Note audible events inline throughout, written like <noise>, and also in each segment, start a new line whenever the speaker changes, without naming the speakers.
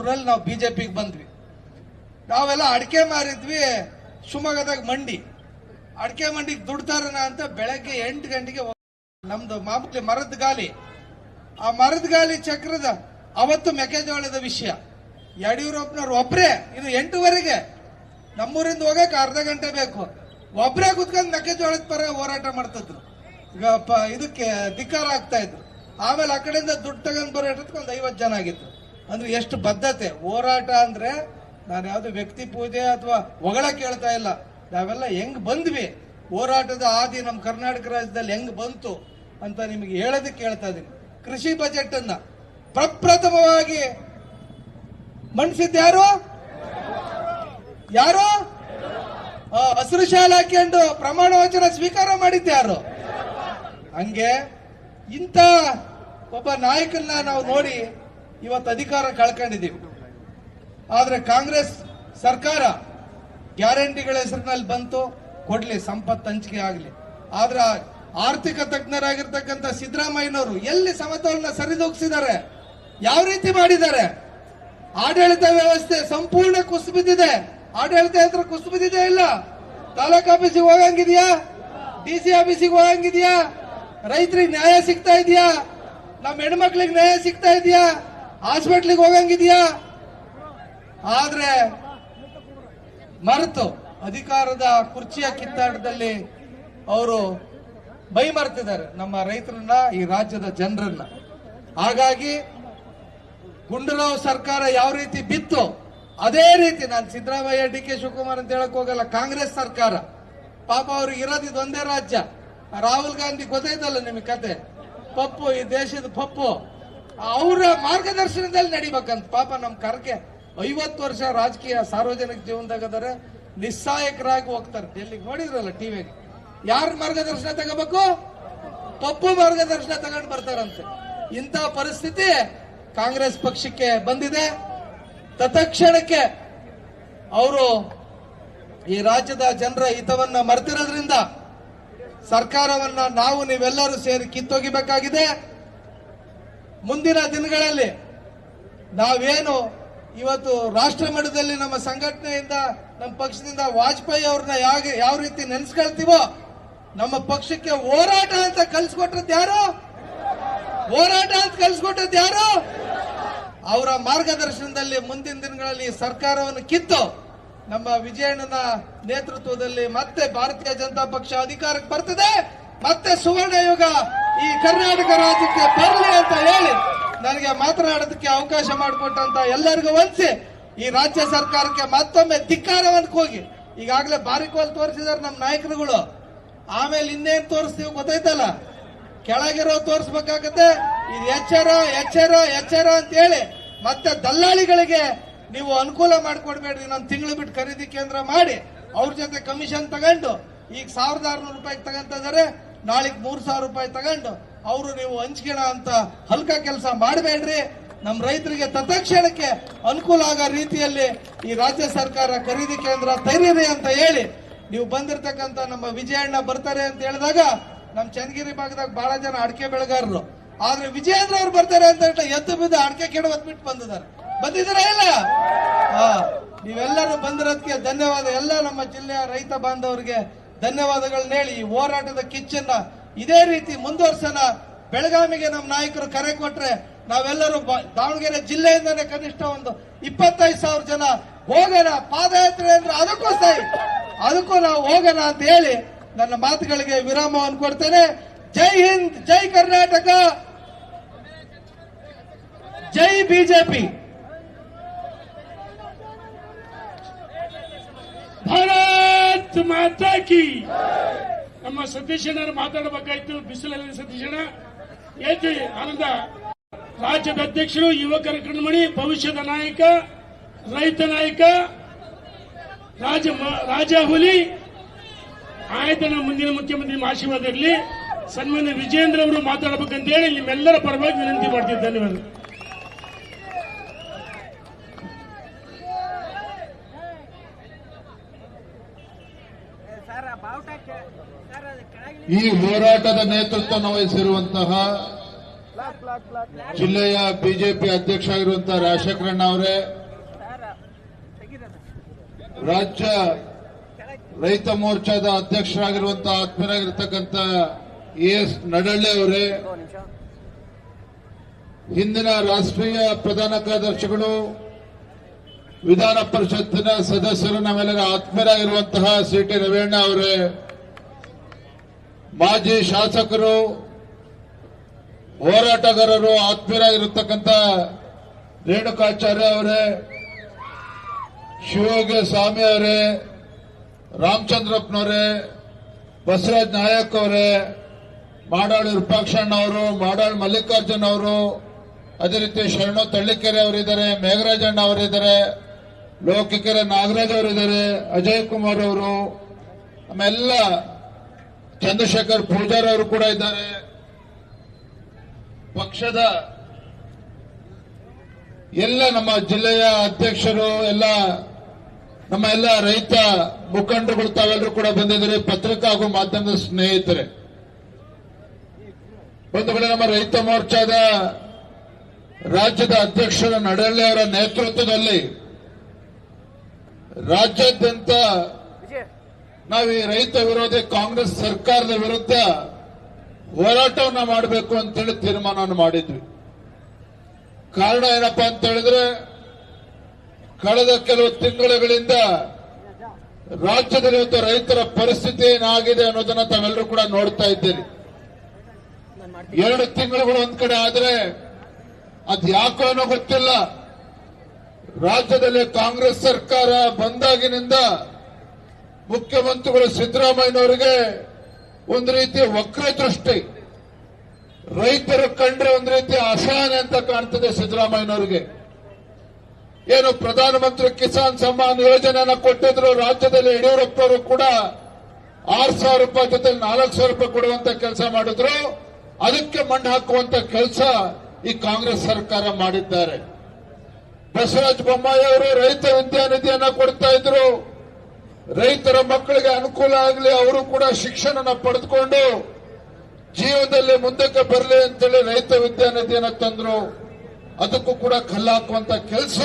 ಮೂರರಲ್ಲಿ ನಾವು ಬಿಜೆಪಿಗೆ ಬಂದ್ವಿ. ನಾವೆಲ್ಲ ಅಡಿಕೆ ಮಾರಿದ್ವಿ ಶಿವಮೊಗ್ಗದಾಗ ಮಂಡಿ. ಅಡಿಕೆ ಮಂಡಿಗೆ ದುಡ್ತಾರನ ಅಂತ ಬೆಳಗ್ಗೆ ಎಂಟು ಗಂಟೆಗೆ ನಮ್ದು ಮಾಮೂಲಿ ಮರದ ಗಾಲಿ. ಆ ಮರದ ಗಾಲಿ ಚಕ್ರದ ಅವತ್ತು ಮೆಕ್ಕೆಜೋಳದ ವಿಷಯ. ಯಡಿಯೂರಪ್ಪನವ್ರು ಒಬ್ರೇ ಇದು ಎಂಟುವರೆಗೆ. ನಮ್ಮೂರಿಂದ ಹೋಗಕ್ಕೆ ಅರ್ಧ ಗಂಟೆ ಬೇಕು. ಒಬ್ರೇ ಕುತ್ಕೊಂಡು ಮೆಕ್ಕೆಜೋಳದ ಪರ ಹೋರಾಟ ಮಾಡ್ತಿದ್ರು. ಈಗ ಇದಕ್ಕೆ ಧಿಕ್ಕಾರ ಆಗ್ತಾ ಇದ್ರು. ಆಮೇಲೆ ಆ ಕಡೆಯಿಂದ ದುಡ್ಡು ತಗೊಂಡ್ ಬರೋ ಒಂದು ಐವತ್ತು ಜನ ಆಗಿತ್ತು ಅಂದ್ರೆ ಎಷ್ಟು ಬದ್ಧತೆ? ಹೋರಾಟ ಅಂದ್ರೆ ನಾನು ಯಾವ್ದು ವ್ಯಕ್ತಿ ಪೂಜೆ ಅಥವಾ ಹೊಗಳ ಕೇಳ್ತಾ ಇಲ್ಲ. ನಾವೆಲ್ಲ ಹೆಂಗ್ ಬಂದ್ವಿ? ಹೋರಾಟದ ಆದಿ ನಮ್ಮ ಕರ್ನಾಟಕ ರಾಜ್ಯದಲ್ಲಿ ಹೆಂಗ್ ಬಂತು ಅಂತ ನಿಮಗೆ ಹೇಳೋದಕ್ಕೆ ಹೇಳ್ತಾ ಇದೀನಿ. ಕೃಷಿ ಬಜೆಟ್ ಅನ್ನ ಪ್ರಪ್ರಥಮವಾಗಿ ಯಾರು? ಯಾರು? ಹಸಿರು ಶಾಲೆ ಹಾಕೊಂಡು ಪ್ರಮಾಣ ವಚನ ಸ್ವೀಕಾರ ಮಾಡಿದ್ದು ಯಾರು? ಹಂಗೆ ಇಂಥ ಒಬ್ಬ ನಾಯಕನ್ನ ನಾವು ನೋಡಿ ಇವತ್ತು ಅಧಿಕಾರ ಕಳ್ಕೊಂಡಿದ್ದೀವಿ. ಆದರೆ ಕಾಂಗ್ರೆಸ್ ಸರ್ಕಾರ ಗ್ಯಾರಂಟಿಗಳ ಹೆಸರಿನಲ್ಲಿ ಬಂತು, ಕೊಡಲಿ, ಸಂಪತ್ತು ಹಂಚಿಕೆ ಆಗಲಿ. ಆದ್ರೆ ಆರ್ಥಿಕ ತಜ್ಞರಾಗಿರ್ತಕ್ಕಂಥ ಸಿದ್ದರಾಮಯ್ಯನವರು ಎಲ್ಲಿ ಸಮತೋಲನ ಸರಿದೂಗಿಸಿದ್ದಾರೆ? ಯಾವ ರೀತಿ ಮಾಡಿದ್ದಾರೆ? ಆಡಳಿತ ವ್ಯವಸ್ಥೆ ಸಂಪೂರ್ಣ ಕುಸಿಬಿದ್ದಿದೆ. ಆಡಳಿತ ಯಂತ್ರ ಕುಸಿಬಿದ್ದಿದೆ ಇಲ್ಲ? ತಾಲೂಕ್ ಆಫೀಸಿಗೆ ಹೋಗಂಗಿದ್ಯಾ? ಡಿ ಸಿ ಆಫೀಸಿಗೆ ಹೋಗಂಗಿದ್ಯಾ? ರೈತರಿಗೆ ನ್ಯಾಯ ಸಿಗ್ತಾ ಇದೆಯಾ? ನಮ್ಮ ಹೆಣ್ಮಕ್ಳಿಗೆ ನ್ಯಾಯ ಸಿಗ್ತಾ ಇದೆಯಾ? ಹಾಸ್ಪಿಟ್ಲಿಗೆ ಹೋಗಂಗಿದ್ಯಾ? ಆದ್ರೆ ಮರೆತು. ಅಧಿಕಾರದ ಕುರ್ಚಿಯ ಕಿತ್ತಾಟದಲ್ಲಿ ಅವರು ಬೈ ಮರ್ತಿದ್ದಾರೆ. ನಮ್ಮ ರೈತರನ್ನ, ಈ ರಾಜ್ಯದ ಜನರನ್ನ. ಹಾಗಾಗಿ ಗುಂಡೂರಾವ್ ಸರ್ಕಾರ ಯಾವ ರೀತಿ ಬಿತ್ತು, ಅದೇ ರೀತಿ ನಾನು ಸಿದ್ದರಾಮಯ್ಯ, ಡಿ ಕೆ ಶಿವಕುಮಾರ್ ಅಂತ ಹೇಳಕ್ ಹೋಗಲ್ಲ. ಕಾಂಗ್ರೆಸ್ ಸರ್ಕಾರ. ಪಾಪ ಅವ್ರಿಗೆ ಇರೋದು ಒಂದೇ ರಾಜ್ಯ. ರಾಹುಲ್ ಗಾಂಧಿ ಗೊತ್ತಾಯ್ತಲ್ಲ ನಿಮಗೆ ಕತೆ? ಪಪ್ಪು, ಈ ದೇಶದ ಪಪ್ಪು. ಅವರ ಮಾರ್ಗದರ್ಶನದಲ್ಲಿ ನಡಿಬೇಕಂತ. ಪಾಪ ನಮ್ ಕರ್ಕೆ ಐವತ್ತು ವರ್ಷ ರಾಜಕೀಯ ಸಾರ್ವಜನಿಕ ಜೀವನದಾಗ ಅದಾರೆ ನಿಸ್ಸಹಾಯಕರಾಗಿ ಹೋಗ್ತಾರೆ. ಡೆಲ್ಲಿಗೆ ನೋಡಿದ್ರಲ್ಲ ಟಿವಿಗೆ ಯಾರ ಮಾರ್ಗದರ್ಶನ ತಗೋಬೇಕು? ಪಪ್ಪು ಮಾರ್ಗದರ್ಶನ ತಗೊಂಡು ಬರ್ತಾರಂತೆ. ಇಂಥ ಪರಿಸ್ಥಿತಿ ಕಾಂಗ್ರೆಸ್ ಪಕ್ಷಕ್ಕೆ ಬಂದಿದೆ. ತತ್ಕ್ಷಣಕ್ಕೆ ಅವರು ಈ ರಾಜ್ಯದ ಜನರ ಹಿತವನ್ನ ಮರೆತಿರೋದ್ರಿಂದ ಸರ್ಕಾರವನ್ನ ನಾವು ನೀವೆಲ್ಲರೂ ಸೇರಿ ಕಿತ್ತೊಗಿಬೇಕಾಗಿದೆ. ಮುಂದಿನ ದಿನಗಳಲ್ಲಿ ನಾವೇನು ಇವತ್ತು ರಾಷ್ಟ್ರ ಮಟ್ಟದಲ್ಲಿ ನಮ್ಮ ಸಂಘಟನೆಯಿಂದ, ನಮ್ಮ ಪಕ್ಷದಿಂದ ವಾಜಪೇಯಿ ಅವ್ರನ್ನ ಯಾವ ಯಾವ ರೀತಿ ನೆನೆಸ್ಕೊಳ್ತೀವೋ, ನಮ್ಮ ಪಕ್ಷಕ್ಕೆ ಹೋರಾಟ ಅಂತ ಕಲ್ಸ್ಕೊಟ್ಟದ್ದು ಯಾರು? ಹೋರಾಟ ಅಂತ ಕಲ್ಸ್ಕೊಟ್ಟದ್ದು ಯಾರು? ಅವರ ಮಾರ್ಗದರ್ಶನದಲ್ಲಿ ಮುಂದಿನ ದಿನಗಳಲ್ಲಿ ಸರ್ಕಾರವನ್ನು ಕಿತ್ತು ನಮ್ಮ ವಿಜಯಣ್ಣನ ನೇತೃತ್ವದಲ್ಲಿ ಮತ್ತೆ ಭಾರತೀಯ ಜನತಾ ಪಕ್ಷ ಅಧಿಕಾರಕ್ಕೆ ಬರ್ತದೆ. ಮತ್ತೆ ಸುವರ್ಣ ಯುಗ. ಈ ಕರ್ನಾಟಕ ರಾಜ್ಯಕ್ಕೆ ಬರಲಿ ಅಂತ ಹೇಳಿ ನನಗೆ ಮಾತನಾಡೋದಕ್ಕೆ ಅವಕಾಶ ಮಾಡಿಕೊಟ್ಟಂತ ಎಲ್ಲರಿಗೂ ವಂದಿಸಿ ಈ ರಾಜ್ಯ ಸರ್ಕಾರಕ್ಕೆ ಮತ್ತೊಮ್ಮೆ ಧಿಕ್ಕಾರವನ್ನು ಹೋಗಿ ಈಗಾಗಲೇ ಬಾರಿಕೋಲ್ ತೋರಿಸಿದಾರೆ ನಮ್ಮ ನಾಯಕರುಗಳು. ಆಮೇಲೆ ಇನ್ನೇನ್ ತೋರಿಸ್ತೀವಿ ಗೊತ್ತೈತಲ್ಲ ಕೆಳಗಿರೋ ತೋರಿಸ್ಬೇಕಾಗತ್ತೆ. ಇದು ಎಚ್ಚರ ಎಚ್ಚರ ಎಚ್ಚರ ಅಂತ ಹೇಳಿ ಮತ್ತೆ ದಲ್ಲಾಳಿಗಳಿಗೆ ನೀವು ಅನುಕೂಲ ಮಾಡಿಕೊಡ್ಬೇಡ್ರಿ. ನಾನು ತಿಂಗಳು ಬಿಟ್ಟು ಖರೀದಿ ಕೇಂದ್ರ ಮಾಡಿ ಅವ್ರ ಜೊತೆ ಕಮಿಷನ್ ತಗೊಂಡು ಈಗ ಸಾವಿರದ ಆರ್ನೂರು ರೂಪಾಯಿ ತಗೊಂತಿದ್ದಾರೆ ನಾಳೆಗ್ ಮೂರು ಸಾವಿರ ರೂಪಾಯಿ ತಗೊಂಡು ಅವರು ನೀವು ಹಂಚ್ಕೋಣ ಅಂತ ಹಲ್ಕ ಕೆಲಸ ಮಾಡಬೇಡ್ರಿ. ನಮ್ಮ ರೈತರಿಗೆ ತತ್ಕ್ಷಣಕ್ಕೆ ಅನುಕೂಲ ಆಗೋ ರೀತಿಯಲ್ಲಿ ಈ ರಾಜ್ಯ ಸರ್ಕಾರ ಖರೀದಿ ಕೇಂದ್ರ ತೆರೀರಿ ಅಂತ ಹೇಳಿ ನೀವು ಬಂದಿರತಕ್ಕಂತ ನಮ್ಮ ವಿಜಯಣ್ಣ ಬರ್ತಾರೆ ಅಂತ ಹೇಳಿದಾಗ ನಮ್ಮ ಚನ್ನಗಿರಿ ಭಾಗದಾಗ ಬಹಳ ಜನ ಅಡಿಕೆ ಬೆಳೆಗಾರರು. ಆದ್ರೆ ವಿಜಯೇಂದ್ರ ಅವ್ರು ಬರ್ತಾರೆ ಅಂತ ಹೇಳಿ ಎದ್ದು ಬಿದ್ದು ಅಡಿಕೆ ಕೆಡವತ್ ಬಿಟ್ಟು ಬಂದಿದ್ದಾರೆ. ಬಂದಿದ್ದಾರೆ ಇಲ್ಲ? ಹಾ, ನೀವೆಲ್ಲರೂ ಬಂದಿರೋದಕ್ಕೆ ಧನ್ಯವಾದ. ಎಲ್ಲ ನಮ್ಮ ಜಿಲ್ಲೆಯ ರೈತ ಬಾಂಧವರಿಗೆ ಧನ್ಯವಾದಗಳನ್ನ ಹೇಳಿ ಈ ಹೋರಾಟದ ಕಿಚ್ಚನ್ನ ಇದೇ ರೀತಿ ಮುಂದುವರ್ಸೋಣ. ಬೆಳಗಾವಿಗೆ ನಮ್ಮ ನಾಯಕರು ಕರೆ ಕೊಟ್ರೆ ನಾವೆಲ್ಲರೂ ದಾವಣಗೆರೆ ಜಿಲ್ಲೆಯಿಂದನೇ ಕನಿಷ್ಠ ಒಂದು ಇಪ್ಪತ್ತೈದು ಸಾವಿರ ಜನ ಹೋಗೋಣ, ಪಾದಯಾತ್ರೆ ಅಂದ್ರೆ ಅದಕ್ಕೂ ಸಹಿ. ಅದಕ್ಕೂ ನಾವು ಹೋಗೋಣ ಅಂತ ಹೇಳಿ ನನ್ನ ಮಾತುಗಳಿಗೆ ವಿರಾಮವನ್ನು ಕೊಡ್ತೇನೆ. ಜೈ ಹಿಂದ್, ಜೈ ಕರ್ನಾಟಕ. ಜೈ ಬಿಜೆಪಿ.
ಭಾರತ್ ಮಾತಾ ಕಿ ನಮ್ಮ ಸತೀಶಣ್ಣರು ಮಾತಾಡಬೇಕಾಯ್ತು, ಬಿಸಿಲಲ್ಲಿ ಸತೀಶಣ್ಣ. ಏತಿ ಆನಂದ. ರಾಜ್ಯದ ಅಧ್ಯಕ್ಷರು, ಯುವಕರ ಕಣ್ಮಣಿ, ಭವಿಷ್ಯದ ನಾಯಕ, ರೈತ ನಾಯಕ, ರಾಜ ರಾಜ ಹುಲಿ. ಆಯ್ತನ ಮುಂದಿನ ಮುಖ್ಯಮಂತ್ರಿ ಆಶೀರ್ವಾದ ಇರಲಿ. ಸನ್ಮಾನ್ಯ ವಿಜೇಂದ್ರ ಅವರು ಮಾತಾಡಬೇಕಂತ ಹೇಳಿ ನಿಮ್ಮೆಲ್ಲರ ಪರವಾಗಿ ವಿನಂತಿ ಮಾಡ್ತೀನಿ ಧನ್ಯವಾದ
ಸರ್ ಬಾವುಟಕ್ಕೆ ಸರ್ ಅದು ಕೆಳಗಿಳಿ
ಈ ಹೋರಾಟದ ನೇತೃತ್ವನ ವಹಿಸಿರುವಂತಹ
ಜಿಲ್ಲೆಯ ಬಿಜೆಪಿ ಅಧ್ಯಕ್ಷ ಆಗಿರುವಂತಹ ರಾಜಶೇಖರಣ್ಣ ಅವರೇ, ರಾಜ್ಯ ರೈತ ಮೋರ್ಚಾದ ಅಧ್ಯಕ್ಷರಾಗಿರುವಂತಹ ಆತ್ಮೀಯರಾಗಿರ್ತಕ್ಕಂಥ ಎಸ್ ನಡಳ್ಳೆ ಅವರೇ, ಹಿಂದಿನ ರಾಷ್ಟ್ರೀಯ ಪ್ರಧಾನ ಕಾರ್ಯದರ್ಶಿಗಳು, ವಿಧಾನ ಪರಿಷತ್ತಿನ ಸದಸ್ಯರು ನಮ್ಮೆಲ್ಲರ ಆತ್ಮೀಯರಾಗಿರುವಂತಹ ಸಿ ಟಿ ರವೀಣ್ಣ ಅವರೇ ಮಾಜಿ ಶಾಸಕರು, ಹೋರಾಟಗಾರರು ಆತ್ಮೀಯರಾಗಿರತಕ್ಕಂಥ ರೇಣುಕಾಚಾರ್ಯ ಅವರೇ, ಶಿವಯೋಗಿ ಸ್ವಾಮಿ ಅವರೇ, ರಾಮಚಂದ್ರಪ್ಪನವರೇ, ಬಸವರಾಜ್ ನಾಯಕ್ ಅವರೇ, ಮಾಡಾಳು ವಿರೂಪಾಕ್ಷಣ್ಣ ಅವರು, ಮಾಡಾಳು ಮಲ್ಲಿಕಾರ್ಜುನ್ ಅವರು, ಅದೇ ರೀತಿ ಶರಣು ತಳ್ಳಿಕೆರೆ ಅವರಿದ್ದಾರೆ ಮೇಘರಾಜಣ್ಣ ಅವರಿದ್ದಾರೆ, ಲೋಕಿಕೆರೆ ನಾಗರಾಜ್ ಅವರಿದ್ದಾರೆ, ಅಜಯ್ ಕುಮಾರ್ ಅವರು ಆಮೇಲ್ಲ ಚಂದ್ರಶೇಖರ್ ಪೂಜಾರ್ ಅವರು ಕೂಡ ಇದ್ದಾರೆ. ಪಕ್ಷದ ಎಲ್ಲ ನಮ್ಮ ಜಿಲ್ಲೆಯ ಅಧ್ಯಕ್ಷರು, ಎಲ್ಲ ನಮ್ಮ ಎಲ್ಲ ರೈತ ಮುಖಂಡರುಗಳು ತಾವೆಲ್ಲರೂ ಕೂಡ ಬಂದಿದ್ದಾರೆ. ಪತ್ರಿಕಾ ಹಾಗೂ ಮಾಧ್ಯಮದ ಸ್ನೇಹಿತರೆ. ಒಂದು ಕಡೆ ನಮ್ಮ ರೈತ ಮೋರ್ಚಾದ ರಾಜ್ಯದ ಅಧ್ಯಕ್ಷರ ನಡಳ್ಳಿ ಅವರ ನೇತೃತ್ವದಲ್ಲಿ ರಾಜ್ಯಾದ್ಯಂತ ನಾವು ಈ ರೈತ ವಿರೋಧಿ ಕಾಂಗ್ರೆಸ್ ಸರ್ಕಾರದ ವಿರುದ್ಧ ಹೋರಾಟವನ್ನು ಮಾಡಬೇಕು ಅಂತೇಳಿ ತೀರ್ಮಾನವನ್ನು ಮಾಡಿದ್ವಿ. ಕಾರಣ ಏನಪ್ಪಾ ಅಂತ ಹೇಳಿದ್ರೆ, ಕಳೆದ ಕೆಲವು ತಿಂಗಳುಗಳಿಂದ ರಾಜ್ಯದಲ್ಲಿ ಇವತ್ತು ರೈತರ ಪರಿಸ್ಥಿತಿ ಏನಾಗಿದೆ ಅನ್ನೋದನ್ನ ತಾವೆಲ್ಲರೂ ಕೂಡ ನೋಡ್ತಾ ಇದ್ದೀರಿ. ಎರಡು ತಿಂಗಳುಗಳು ಒಂದ್ ಕಡೆ ಆದ್ರೆ ಅದ್ ಯಾಕೋ ಏನೋ ಗೊತ್ತಿಲ್ಲ. ರಾಜ್ಯದಲ್ಲಿ ಕಾಂಗ್ರೆಸ್ ಸರ್ಕಾರ ಬಂದಾಗಿನಿಂದ ಮುಖ್ಯಮಂತ್ರಿಗಳು ಸಿದ್ದರಾಮಯ್ಯನವರಿಗೆ ಒಂದು ರೀತಿ ವಕ್ರ ದೃಷ್ಟಿ ರೈತರು ಕಂಡ್ರೆ ಒಂದು ರೀತಿ ಅಸಹನೆ ಅಂತ ಕಾಣ್ತದೆ ಸಿದ್ದರಾಮಯ್ಯನವರಿಗೆ. ಏನು ಪ್ರಧಾನಮಂತ್ರಿ ಕಿಸಾನ್ ಸಮ್ಮಾನ್ ಯೋಜನೆಯನ್ನು ಕೊಟ್ಟಿದ್ರು ರಾಜ್ಯದಲ್ಲಿ ಯಡಿಯೂರಪ್ಪನವರು ಕೂಡ ಆರು ಸಾವಿರ ರೂಪಾಯಿ ಜೊತೆ ನಾಲ್ಕು ಸಾವಿರ ರೂಪಾಯಿ ಕೊಡುವಂತ ಕೆಲಸ ಮಾಡಿದ್ರು. ಅದಕ್ಕೆ ಮಣ್ಣು ಹಾಕುವಂತ ಕೆಲಸ ಈ ಕಾಂಗ್ರೆಸ್ ಸರ್ಕಾರ ಮಾಡಿದ್ದಾರೆ. ಬಸವರಾಜ ಬೊಮ್ಮಾಯಿ ಅವರು ರೈತ ವಿದ್ಯಾನಿಧಿಯನ್ನ ಕೊಡ್ತಾ ಇದ್ರು. ರೈತರ ಮಕ್ಕಳಿಗೆ ಅನುಕೂಲ ಆಗಲಿ, ಅವರು ಕೂಡ ಶಿಕ್ಷಣನ ಪಡೆದುಕೊಂಡು ಜೀವನದಲ್ಲಿ ಮುಂದಕ್ಕೆ ಬರಲಿ ಅಂತೇಳಿ ರೈತ ವಿದ್ಯಾನಿಧಿಯನ್ನ ತಂದ್ರು. ಅದಕ್ಕೂ ಕೂಡ ಕಲ್ಲಾಕುವಂತ ಕೆಲಸ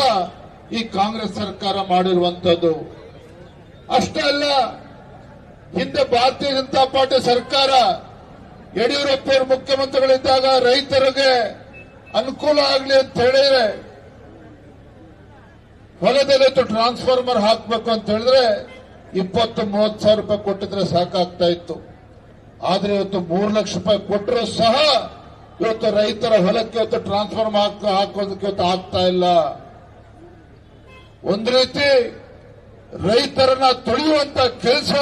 ಈ ಕಾಂಗ್ರೆಸ್ ಸರ್ಕಾರ ಮಾಡಿರುವಂತದ್ದು. ಅಷ್ಟೇ ಅಲ್ಲ, ಹಿಂದೆ ಭಾರತೀಯ ಜನತಾ ಪಾರ್ಟಿ ಸರ್ಕಾರ ಯಡಿಯೂರಪ್ಪರು ಮುಖ್ಯಮಂತ್ರಿಗಳಿದ್ದಾಗ ರೈತರಿಗೆ ಅನುಕೂಲ ಆಗಲಿ ಅಂತ ಹೇಳಿದ್ರೆ ಹೊಲದಲ್ಲಿ ಟ್ರಾನ್ಸ್ಫಾರ್ಮರ್ ಹಾಕಬೇಕು ಅಂತ ಹೇಳಿದ್ರೆ ಇಪ್ಪತ್ತು ಮೂವತ್ತು ಸಾವಿರ ರೂಪಾಯಿ ಕೊಟ್ಟಿದ್ರೆ ಸಾಕಾಗ್ತಾ ಇತ್ತು. ಆದ್ರೆ ಇವತ್ತು ಮೂರು ಲಕ್ಷ ರೂಪಾಯಿ ಕೊಟ್ಟರು ಸಹ ಇವತ್ತು ರೈತರ ಹೊಲಕ್ಕೆ ಇವತ್ತು ಟ್ರಾನ್ಸ್ಫಾರ್ಮ್ ಹಾಕ ಹಾಕೋದಕ್ಕೆ ಇವತ್ತು ಆಗ್ತಾ ಇಲ್ಲ. ಒಂದು ರೀತಿ ರೈತರನ್ನ ತೊಳೆಯುವಂತ ಕೆಲಸ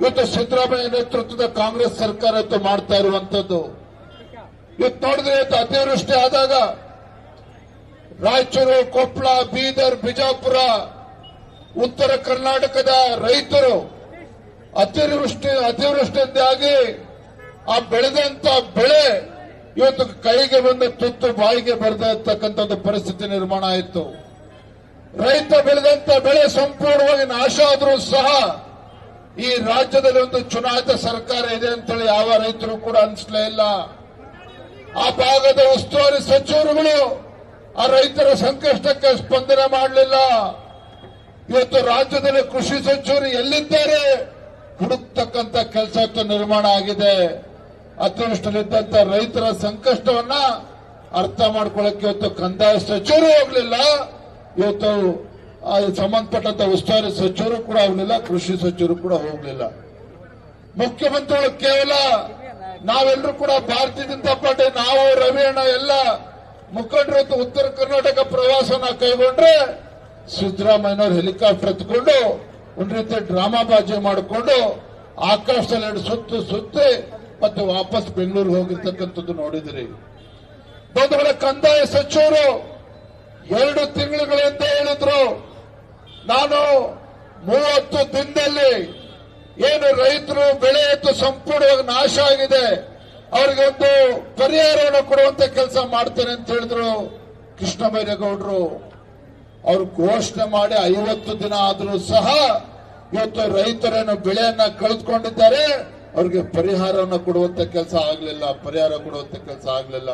ಇವತ್ತು ಸಿದ್ದರಾಮಯ್ಯ ನೇತೃತ್ವದ ಕಾಂಗ್ರೆಸ್ ಸರ್ಕಾರ ಇವತ್ತು ಮಾಡ್ತಾ ಇರುವಂತದ್ದು. ಇವತ್ತು ನೋಡಿದ್ರೆ ಇವತ್ತು ಅತಿವೃಷ್ಟಿ ಆದಾಗ ರಾಯಚೂರು ಕೊಪ್ಪಳ ಬೀದರ್, ಬಿಜಾಪುರ ಉತ್ತರ ಕರ್ನಾಟಕದ ರೈತರು ಅತಿವೃಷ್ಟಿ ಅತಿವೃಷ್ಟಿಯಿಂದಾಗಿ ಆ ಬೆಳೆದಂತ ಬೆಳೆ ಇವತ್ತು ಕೈಗೆ ಬಂದ ತುತ್ತು ಬಾಯಿಗೆ ಬರದಕ್ಕಂಥದ್ದು ಪರಿಸ್ಥಿತಿ ನಿರ್ಮಾಣ ಆಯಿತು. ರೈತ ಬೆಳೆದಂತ ಬೆಳೆ ಸಂಪೂರ್ಣವಾಗಿ ನಾಶ ಆದರೂ ಸಹ ಈ ರಾಜ್ಯದಲ್ಲಿ ಒಂದು ಚುನಾಯಿತ ಸರ್ಕಾರ ಇದೆ ಅಂತೇಳಿ ಯಾವ ರೈತರು ಕೂಡ ಅನಿಸ್ಲೇ ಇಲ್ಲ. ಆ ಭಾಗದ ಉಸ್ತುವಾರಿ ಸಚಿವರುಗಳು ಆ ರೈತರ ಸಂಕಷ್ಟಕ್ಕೆ ಸ್ಪಂದನೆ ಮಾಡಲಿಲ್ಲ. ಇವತ್ತು ರಾಜ್ಯದಲ್ಲಿ ಕೃಷಿ ಸಚಿವರು ಎಲ್ಲಿದ್ದಾರೆ? ಹುಡುಕ್ತಕ್ಕಂತ ಕೆಲಸ ನಿರ್ಮಾಣ ಆಗಿದೆ. ಅತಿವೃಷ್ಟಿಯಲ್ಲಿದ್ದಂತ ರೈತರ ಸಂಕಷ್ಟವನ್ನ ಅರ್ಥ ಮಾಡ್ಕೊಳ್ಳಕ್ಕೆ ಇವತ್ತು ಕಂದಾಯ ಸಚಿವರು ಹೋಗ್ಲಿಲ್ಲ ಇವತ್ತು ಸಂಬಂಧಪಟ್ಟಂತ ಉಸ್ತುವಾರಿ ಸಚಿವರು ಕೂಡ ಹೋಗ್ಲಿಲ್ಲ ಕೃಷಿ ಸಚಿವರು ಕೂಡ ಹೋಗ್ಲಿಲ್ಲ. ಮುಖ್ಯಮಂತ್ರಿಗಳು ಕೇವಲ ನಾವೆಲ್ಲರೂ ಕೂಡ ಭಾರತೀಯ ಜನತಾ ಪಾರ್ಟಿ, ನಾವು, ರವಿ ಅಣ್ಣ, ಎಲ್ಲ ಮುಖಂಡರು ಉತ್ತರ ಕರ್ನಾಟಕ ಪ್ರವಾಸನ ಕೈಗೊಂಡ್ರೆ ಸಿದ್ದರಾಮಯ್ಯನವರು ಹೆಲಿಕಾಪ್ಟರ್ ಎತ್ಕೊಂಡು ಒಂದ್ ರೀತಿ ಡ್ರಾಮಾ ಬಾಜಿ ಮಾಡಿಕೊಂಡು ಆಕಾಶದಲ್ಲಿ ಎರಡು ಸುತ್ತು ಸುತ್ತಿ ಮತ್ತೆ ವಾಪಸ್ ಬೆಂಗಳೂರಿಗೆ ಹೋಗಿರ್ತಕ್ಕಂಥದ್ದು ನೋಡಿದ್ರಿ. ಬಂಧುಗಳ, ಕಂದಾಯ ಸಚಿವರು ಎರಡು ತಿಂಗಳುಗಳಿಂದ ಹೇಳಿದ್ರು, ನಾನು ಮೂವತ್ತು ದಿನದಲ್ಲಿ ಏನು ರೈತರು ಬೆಳೆ ಎತ್ತು ಸಂಪೂರ್ಣವಾಗಿ ನಾಶ ಆಗಿದೆ, ಅವರಿಗೆ ಒಂದು ಪರಿಹಾರವನ್ನು ಕೊಡುವಂತ ಕೆಲಸ ಮಾಡ್ತೇನೆ ಅಂತ ಹೇಳಿದ್ರು ಕೃಷ್ಣ ಬೈರೇಗೌಡರು ಅವರು ಘೋಷಣೆ ಮಾಡಿ ಐವತ್ತು ದಿನ ಆದರೂ ಸಹ ಇವತ್ತು ರೈತರೇನು ಬೆಳೆಯನ್ನ ಕಳೆದುಕೊಂಡಿದ್ದಾರೆ. ಅವ್ರಿಗೆ ಪರಿಹಾರವನ್ನು ಕೊಡುವಂತ ಕೆಲಸ ಆಗಲಿಲ್ಲ, ಪರಿಹಾರ ಕೊಡುವಂತ ಕೆಲಸ ಆಗಲಿಲ್ಲ.